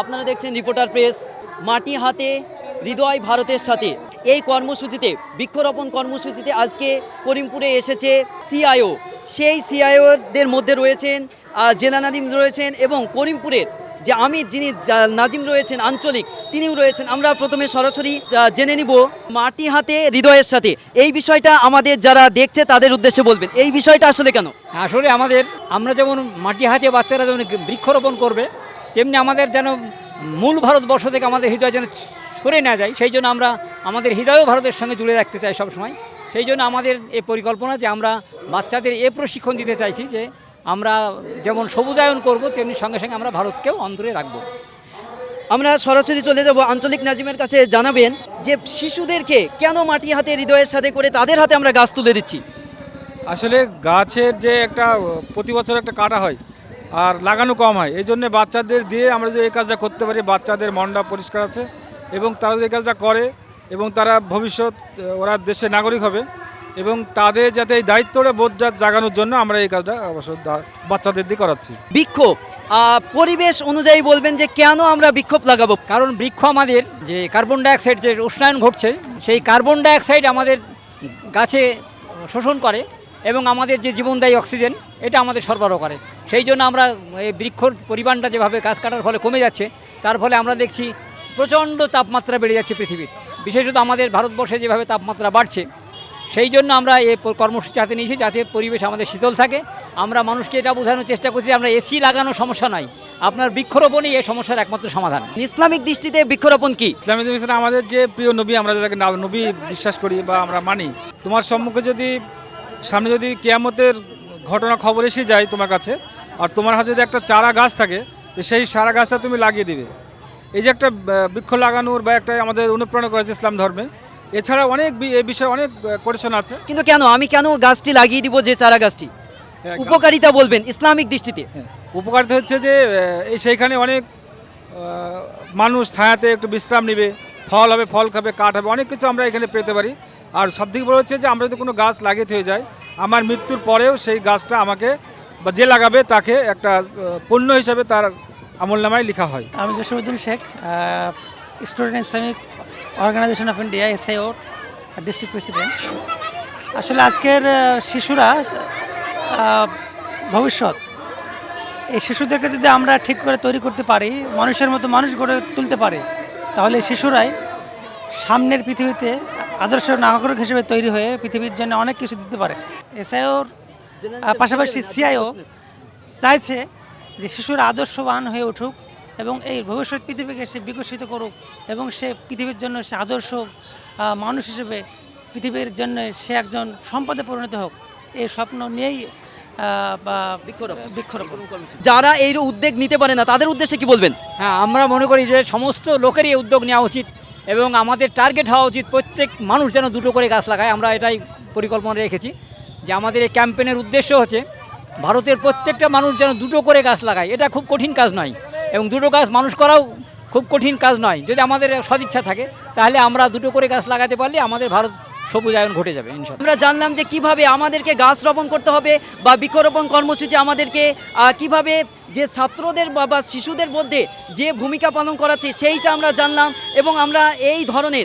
আপনারা দেখছেন reporter press, মাটি হাতে, হৃদয় ভারতের সাথে। এই কর্মসূচিতে, বৃক্ষরোপণ কর্মসূচিতে আজকে করিমপুরে এসেছে সিআইও। সেই সিআইওদের মধ্যে রয়েছেন জেলা নাজিম রয়েছেন এবং করিমপুরের যে আমির যিনি নাজিম রয়েছেন, আঞ্চলিক, তিনিও রয়েছেন। আমরা প্রথমে সরাসরি জেনে নিব মাটি হাতে, হৃদয়ের সাথে। এই বিষয়টা আমাদের যারা দেখছে, তাদের উদ্দেশ্যে বলবেন। এই বিষয়টা আসলে কেন? আসলে আমাদের, আমরা যেমন মাটি হাতে বাচ্চারা যেমন বৃক্ষরোপণ করবে তেমনি আমাদের যেন মূল ভারতবর্ষ থেকে আমাদের হৃদয় যেন সরে না যায় সেই জন্য আমরা আমাদের হৃদয়ও ভারতের সঙ্গে জুড়ে রাখতে চাই সবসময়। সেই জন্য আমাদের এ পরিকল্পনা যে আমরা বাচ্চাদের এ প্রশিক্ষণ দিতে চাইছি যে আমরা যেমন সবুজায়ন করব তেমনি সঙ্গে সঙ্গে আমরা ভারতকেও অন্তরে রাখব। আমরা সরাসরি চলে যাব আঞ্চলিক নাজিমের কাছে জানাবেন যে শিশুদেরকে কেন মাটি হাতে হৃদয়ের সাথে করে তাদের হাতে আমরা গাছ তুলে দিচ্ছি? আসলে গাছের যে একটা প্রতি বছর একটা কাটা হয় আর লাগানো কম হয়। এই জন্যে বাচ্চাদের দিয়ে আমরা যে এই কাজটা করতে পারি বাচ্চাদের মনটা পরিষ্কার আছে এবং তারা যে এই কাজটা করে এবং তারা ভবিষ্যৎ ওরা দেশের নাগরিক হবে এবং তাদের যাতে এই দায়িত্বটা বোধ জাগানোর জন্য আমরা এই কাজটা অবশ্য বাচ্চাদের দিয়ে করাচ্ছি। বিক্ষোভ পরিবেশ অনুযায়ী বলবেন যে কেন আমরা বিক্ষোভ লাগাবো? কারণ বৃক্ষ আমাদের যে কার্বন ডাইঅক্সাইড যে উষ্ণায়ন ঘটছে সেই কার্বন ডাইঅক্সাইড আমাদের গাছে শোষণ করে এবং আমাদের যে জীবনদায়ী অক্সিজেন এটা আমাদের সরবরাহ করে। সেই জন্য আমরা এই বৃক্ষর পরিমাণটা যেভাবে গাছ কাটার ফলে কমে যাচ্ছে তার ফলে আমরা দেখছি প্রচণ্ড তাপমাত্রা বেড়ে যাচ্ছে পৃথিবীর। বিশেষত আমাদের ভারতবর্ষে যেভাবে তাপমাত্রা বাড়ছে সেই জন্য আমরা এই কর্মসূচি হাতে নিয়েছি যাতে পরিবেশ আমাদের শীতল থাকে। আমরা মানুষকে এটা বোঝানোর চেষ্টা করছি আমরা এসি লাগানোর সমস্যা নয় আপনার বৃক্ষরোপণই এই সমস্যার একমাত্র সমাধান। ইসলামিক দৃষ্টিতে বৃক্ষরোপণ কি? ইসলামিক মিশন আমাদের যে প্রিয় নবী আমরা যাদেরকে না- নবী বিশ্বাস করি বা আমরা মানি তোমার সম্মুখে যদি সামনে যদি কেয়ামতের ঘটনা খবর এসে যায় তোমার কাছে আর তোমার হাতে যদি একটা চারা গাছ থাকে তো সেই চারা গাছটা তুমি লাগিয়ে দিবে। এই যে একটা বৃক্ষ লাগানোর বা একটা আমাদের অনুপ্রেরণা করেছে ইসলাম ধর্মে এছাড়া অনেক এই বিষয়ে অনেক কোরেশন আছে। কিন্তু কেন? আমি কেন গাছটি লাগিয়ে দিব যে চারা গাছটি? হ্যাঁ, উপকারিতা বলবেন ইসলামিক দৃষ্টিতে। হ্যাঁ, উপকারিতা হচ্ছে যে এই সেইখানে অনেক মানুষ ছায়াতে একটু বিশ্রাম নেবে ফল হবে ফল খাবে কাঠ হবে অনেক কিছু আমরা এখানে পেতে পারি। আর সবথেকে বড় হচ্ছে যে আমরা যদি কোনো গাছ লাগিয়ে হয়ে যায় আমার মৃত্যুর পরেও সেই গাছটা আমাকে বা যে লাগাবে তাকে একটা পণ্য হিসাবে তার আমল নামায় লেখা হয়। আমি Jasimuddin Sheikh student Islamic organisation of India, SIO, district president. আসলে আজকের শিশুরা ভবিষ্যৎ, এই শিশুদেরকে যদি আমরা ঠিক করে তৈরি করতে পারি, মানুষের মতো মানুষ গড়ে তুলতে পারি, তাহলে শিশুরাই সামনের পৃথিবীতে আদর্শ নাগরিক হিসেবে তৈরি হয়ে পৃথিবীর জন্য অনেক কিছু দিতে পারে। এসআইওর পাশাপাশি সিআইও চাইছে যে শিশুর আদর্শবান হয়ে উঠুক এবং এই ভবিষ্যৎ পৃথিবীকে সে বিকশিত করুক এবং সে পৃথিবীর জন্য সে আদর্শ মানুষ হিসেবে পৃথিবীর জন্য সে একজন সম্পদে পরিণত হোক। এই স্বপ্ন নিয়েই যারা এই উদ্যোগ নিতে পারে না তাদের উদ্দেশ্যে কি বলবেন? হ্যাঁ আমরা মনে করি যে সমস্ত লোকেরই উদ্যোগ নেওয়া উচিত। এবং আমাদের টার্গেট হওয়া উচিত প্রত্যেক মানুষ যেন দুটো করে গাছ লাগায়। আমরা এটাই পরিকল্পনা রেখেছি যে আমাদের এই ক্যাম্পেনের উদ্দেশ্য হচ্ছে ভারতের প্রত্যেকটা মানুষ যেন দুটো করে গাছ লাগায়। এটা খুব কঠিন কাজ নয় এবং দুটো গাছ মানুষ করাও খুব কঠিন কাজ নয়। যদি আমাদের সদিচ্ছা থাকে, তাহলে আমরা দুটো করে গাছ লাগাতে পারলে আমাদের ভারত সবুজায়ন ঘটে যাবে আমরা জানলাম যে কীভাবে আমাদেরকে গাছ রোপণ করতে হবে বা বৃক্ষরোপণ কর্মসূচি আমাদেরকে কীভাবে যে ছাত্রদের বা শিশুদের মধ্যে যে ভূমিকা পালন করাচ্ছে সেইটা আমরা জানলাম এবং আমরা এই ধরনের